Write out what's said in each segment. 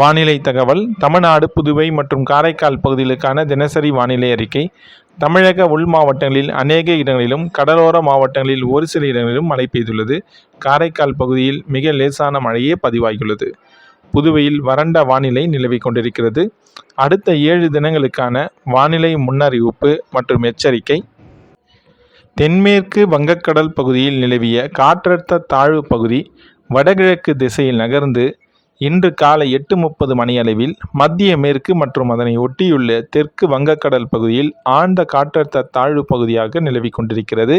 வானிலை தகவல். தமிழ்நாடு புதுவை மற்றும் காரைக்கால் பகுதிகளுக்கான தினசரி வானிலை அறிக்கை. தமிழக உள் மாவட்டங்களில் அநேக இடங்களிலும் கடலோர மாவட்டங்களில் ஒரு சில இடங்களிலும் மழை பெய்துள்ளது. காரைக்கால் பகுதியில் மிக லேசான மழையே பதிவாகியுள்ளது. புதுவையில் வறண்ட வானிலை நிலவிக் கொண்டிருக்கிறது. அடுத்த ஏழு தினங்களுக்கான வானிலை முன்னறிவிப்பு மற்றும் எச்சரிக்கை. தென்மேற்கு வங்கக்கடல் பகுதியில் நிலவிய காற்றழுத்த தாழ்வு பகுதி வடகிழக்கு திசையில் நகர்ந்து இன்று காலை எட்டு முப்பது மணியளவில் மத்திய மேற்கு மற்றும் அதனை ஒட்டியுள்ள தெற்கு வங்கக்கடல் பகுதியில் ஆழ்ந்த காற்றழுத்த தாழ்வு பகுதியாக நிலவி கொண்டிருக்கிறது.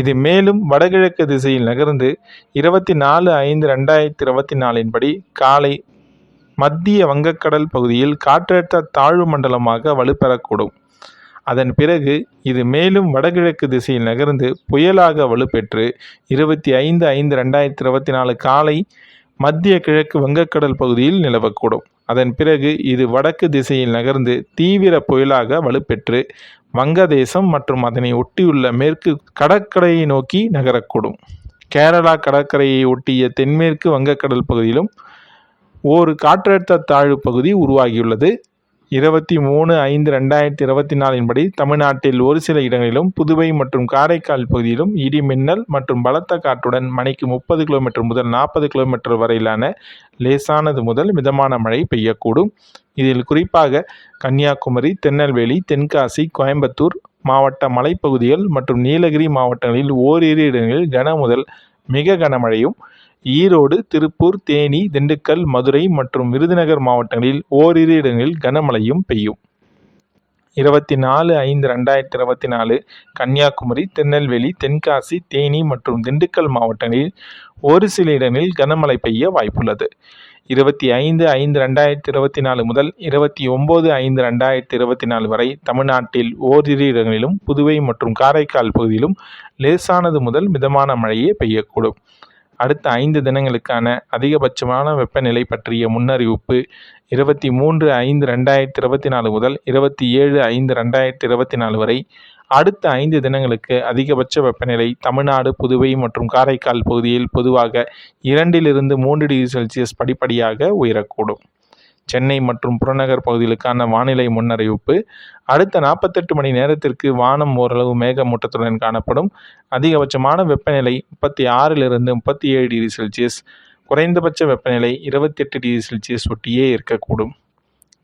இது மேலும் வடகிழக்கு திசையில் நகர்ந்து இருபத்தி நாலு ஐந்து ரெண்டாயிரத்தி இருபத்தி நாலின்படி காலை மத்திய வங்கக்கடல் பகுதியில் காற்றழுத்த தாழ்வு மண்டலமாக வலுப்பெறக்கூடும். அதன் பிறகு இது மேலும் வடகிழக்கு திசையில் நகர்ந்து புயலாக வலுப்பெற்று இருபத்தி ஐந்து ஐந்து ரெண்டாயிரத்தி இருபத்தி நாலு காலை மத்திய கிழக்கு வங்கக்கடல் பகுதியில் நிலவக்கூடும். அதன் பிறகு இது வடக்கு திசையில் நகர்ந்து தீவிர புயலாக வலுப்பெற்று வங்கதேசம் மற்றும் அதனை ஒட்டியுள்ள மேற்கு கடற்கரையை நோக்கி நகரக்கூடும். கேரளா கடற்கரையை ஒட்டிய தென்மேற்கு வங்கக்கடல் பகுதியிலும் ஒரு காற்றழுத்த தாழ்வு பகுதி உருவாகியுள்ளது. இருபத்தி மூணு ஐந்து ரெண்டாயிரத்தி இருபத்தி நாலின்படி தமிழ்நாட்டில் ஒரு சில இடங்களிலும் புதுவை மற்றும் காரைக்கால் பகுதியிலும் இடி மின்னல் மற்றும் பலத்த காற்றுடன் மணிக்கு முப்பது கிலோமீட்டர் முதல் நாற்பது கிலோமீட்டர் வரையிலான லேசானது முதல் மிதமான மழை பெய்யக்கூடும். இதில் குறிப்பாக கன்னியாகுமரி திருநெல்வேலி தென்காசி கோயம்புத்தூர் மாவட்ட மலைப்பகுதிகள் மற்றும் நீலகிரி மாவட்டங்களில் ஓரிரு இடங்களில் கன முதல் மிக கனமழையும் ஈரோடு திருப்பூர் தேனி திண்டுக்கல் மதுரை மற்றும் விருதுநகர் மாவட்டங்களில் ஓரிரு இடங்களில் கனமழையும் பெய்யும். இருபத்தி நாலு ஐந்து ரெண்டாயிரத்தி இருபத்தி நாலு கன்னியாகுமரி திருநெல்வேலி தென்காசி தேனி மற்றும் திண்டுக்கல் மாவட்டங்களில் ஒரு சில இடங்களில் கனமழை பெய்ய வாய்ப்புள்ளது. இருபத்தி ஐந்து ஐந்து ரெண்டாயிரத்தி இருபத்தி நாலு முதல் இருபத்தி ஒம்பது ஐந்து ரெண்டாயிரத்தி இருபத்தி நாலு வரை தமிழ்நாட்டில் ஓரிரு இடங்களிலும் புதுவை மற்றும் காரைக்கால் பகுதியிலும் லேசானது முதல் மிதமான மழையே பெய்யக்கூடும். அடுத்த ஐந்து தினங்களுக்கான அதிகபட்சமான வெப்பநிலை பற்றிய முன்னறிவிப்பு இருபத்தி மூன்று ஐந்து ரெண்டாயிரத்தி இருபத்தி நாலு முதல் இருபத்தி ஏழு ஐந்து ரெண்டாயிரத்தி இருபத்தி நாலு வரை. அடுத்த ஐந்து தினங்களுக்கு அதிகபட்ச வெப்பநிலை தமிழ்நாடு புதுவை மற்றும் காரைக்கால் பகுதியில் பொதுவாக இரண்டிலிருந்து மூன்று டிகிரி செல்சியஸ் படிப்படியாக உயரக்கூடும். சென்னை மற்றும் புறநகர் பகுதிகளுக்கான வானிலை முன்னறிவிப்பு. அடுத்த நாற்பத்தெட்டு மணி நேரத்திற்கு வானம் ஓரளவு மேகமூட்டத்துடன் காணப்படும். அதிகபட்சமான வெப்பநிலை முப்பத்தி ஆறிலிருந்து முப்பத்தி ஏழு டிகிரி செல்சியஸ். குறைந்தபட்ச வெப்பநிலை இருபத்தி எட்டு டிகிரி செல்சியஸ் ஒட்டியே இருக்கக்கூடும்.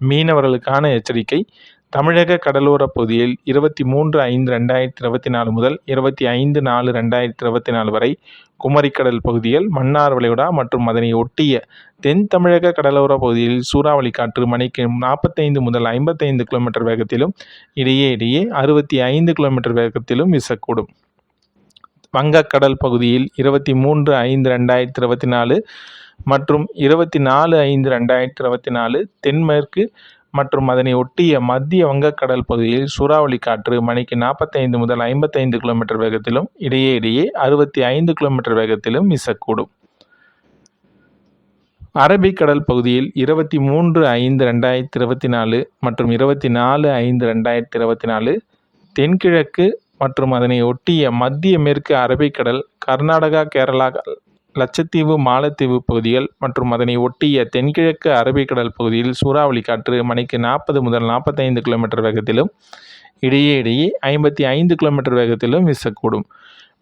மீனவர்களுக்கான எச்சரிக்கை. தமிழக கடலோர பகுதியில் இருபத்தி மூன்று ஐந்து ரெண்டாயிரத்தி இருபத்தி நாலு முதல் இருபத்தி ஐந்து நாலு ரெண்டாயிரத்தி இருபத்தி நாலு வரை குமரிக்கடல் பகுதியில் மன்னார் வளைகுடா மற்றும் அதனை ஒட்டிய தென் தமிழக கடலோர பகுதியில் சூறாவளி காற்று மணிக்கு நாற்பத்தைந்து முதல் ஐம்பத்தைந்து கிலோமீட்டர் வேகத்திலும் இடையே இடையே அறுபத்தி ஐந்து கிலோமீட்டர் வேகத்திலும் வீசக்கூடும். வங்கக்கடல் பகுதியில் இருபத்தி மூன்று ஐந்து ரெண்டாயிரத்தி இருபத்தி நாலு மற்றும் இருபத்தி நாலு ஐந்து ரெண்டாயிரத்தி இருபத்தி நாலு தென்மேற்கு மற்றும் அதனை ஒட்டிய மத்திய வங்கக்கடல் பகுதியில் சூறாவளி காற்று மணிக்கு நாற்பத்தைந்து முதல் ஐம்பத்தைந்து கிலோமீட்டர் வேகத்திலும் இடையே இடையே அறுபத்தி ஐந்து கிலோமீட்டர் வேகத்திலும் வீசக்கூடும். அரபிக்கடல் பகுதியில் இருபத்தி மூன்று ஐந்து ரெண்டாயிரத்தி இருபத்தி நாலு மற்றும் இருபத்தி நாலு ஐந்து ரெண்டாயிரத்தி இருபத்தி நாலு தென்கிழக்கு மற்றும் அதனை ஒட்டிய மத்திய மேற்கு அரபிக்கடல் கர்நாடகா கேரளா லட்சத்தீவு மாலத்தீவு பகுதிகள் மற்றும் அதனை ஒட்டிய தென்கிழக்கு அரபிக்கடல் பகுதியில் சூறாவளி காற்று மணிக்கு நாற்பது முதல் நாற்பத்தைந்து கிலோமீட்டர் வேகத்திலும் இடையே இடையே ஐம்பத்தி ஐந்து கிலோமீட்டர் வேகத்திலும் வீசக்கூடும்.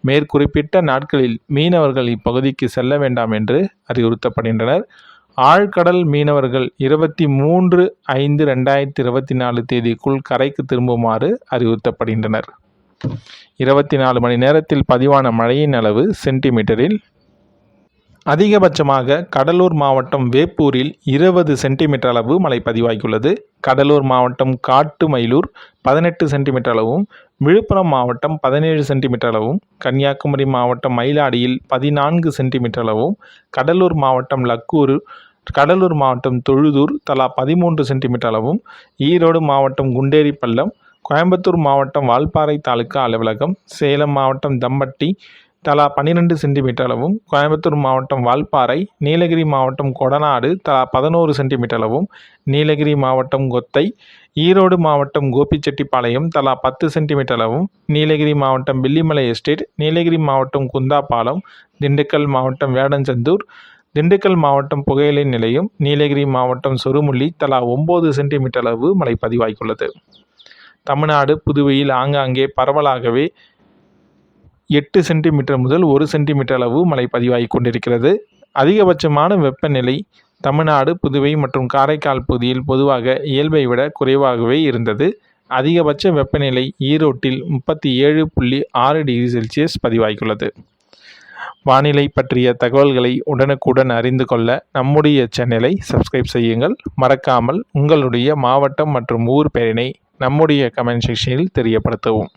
மேற்குறிப்பிட்ட நாட்களில் மீனவர்கள் இப்பகுதிக்கு செல்ல வேண்டாம் என்று அறிவுறுத்தப்படுகின்றனர். ஆழ்கடல் மீனவர்கள் இருபத்தி மூன்று ஐந்து ரெண்டாயிரத்தி இருபத்தி நாலு தேதிக்குள் கரைக்கு திரும்புமாறு அறிவுறுத்தப்படுகின்றனர். இருபத்தி நாலு மணி நேரத்தில் பதிவான மழையின் அளவு சென்டிமீட்டரில் அதிகபட்சமாக கடலூர் மாவட்டம் வேப்பூரில் இருபது சென்டிமீட்டர் அளவு மழை பதிவாகியுள்ளது. கடலூர் மாவட்டம் காட்டுமயிலூர் பதினெட்டு சென்டிமீட்டர் அளவும் விழுப்புரம் மாவட்டம் பதினேழு சென்டிமீட்டர் அளவும் கன்னியாகுமரி மாவட்டம் மயிலாடியில் பதினான்கு சென்டிமீட்டர் அளவும் கடலூர் மாவட்டம் லக்கூர் கடலூர் மாவட்டம் தொழுதூர் தலா பதிமூன்று சென்டிமீட்டர் அளவும் ஈரோடு மாவட்டம் குண்டேரிப்பள்ளம் கோயம்புத்தூர் மாவட்டம் வால்பாறை தாலுக்கா அலுவலகம் சேலம் மாவட்டம் தம்பட்டி தலா பன்னிரெண்டு சென்டிமீட்டர் அளவும் கோயம்புத்தூர் மாவட்டம் வால்பாறை நீலகிரி மாவட்டம் கொடநாடு தலா பதினோரு சென்டிமீட்டர் அளவும் நீலகிரி மாவட்டம் கொத்தை ஈரோடு மாவட்டம் கோபிச்செட்டிப்பாளையம் தலா பத்து சென்டிமீட்டர் அளவும் நீலகிரி மாவட்டம் வில்லிமலை எஸ்டேட் நீலகிரி மாவட்டம் குந்தாப்பாலம் திண்டுக்கல் மாவட்டம் வேடஞ்சந்தூர் திண்டுக்கல் மாவட்டம் புகையிலை நிலையம் நீலகிரி மாவட்டம் சொருமுள்ளி தலா ஒம்பது சென்டிமீட்டர் அளவு மழை பதிவாகியுள்ளது தமிழ்நாடு புதுவையில் ஆங்காங்கே பரவலாகவே எட்டு சென்டிமீட்டர் முதல் ஒரு சென்டிமீட்டர் அளவு மழை பதிவாகி கொண்டிருக்கிறது. அதிகபட்சமான வெப்பநிலை தமிழ்நாடு புதுவை மற்றும் காரைக்கால் பகுதியில் பொதுவாக இயல்பை விட குறைவாகவே இருந்தது. அதிகபட்ச வெப்பநிலை ஈரோட்டில் முப்பத்தி ஏழு புள்ளி ஆறு டிகிரி செல்சியஸ் பதிவாகியுள்ளது. வானிலை பற்றிய தகவல்களை உடனுக்குடன் அறிந்து கொள்ள நம்முடைய சேனலை சப்ஸ்கிரைப் செய்யுங்கள். மறக்காமல் உங்களுடைய மாவட்டம் மற்றும் ஊர் பெயரினை நம்முடைய கமெண்ட் செக்ஷனில் தெரியப்படுத்தவும்.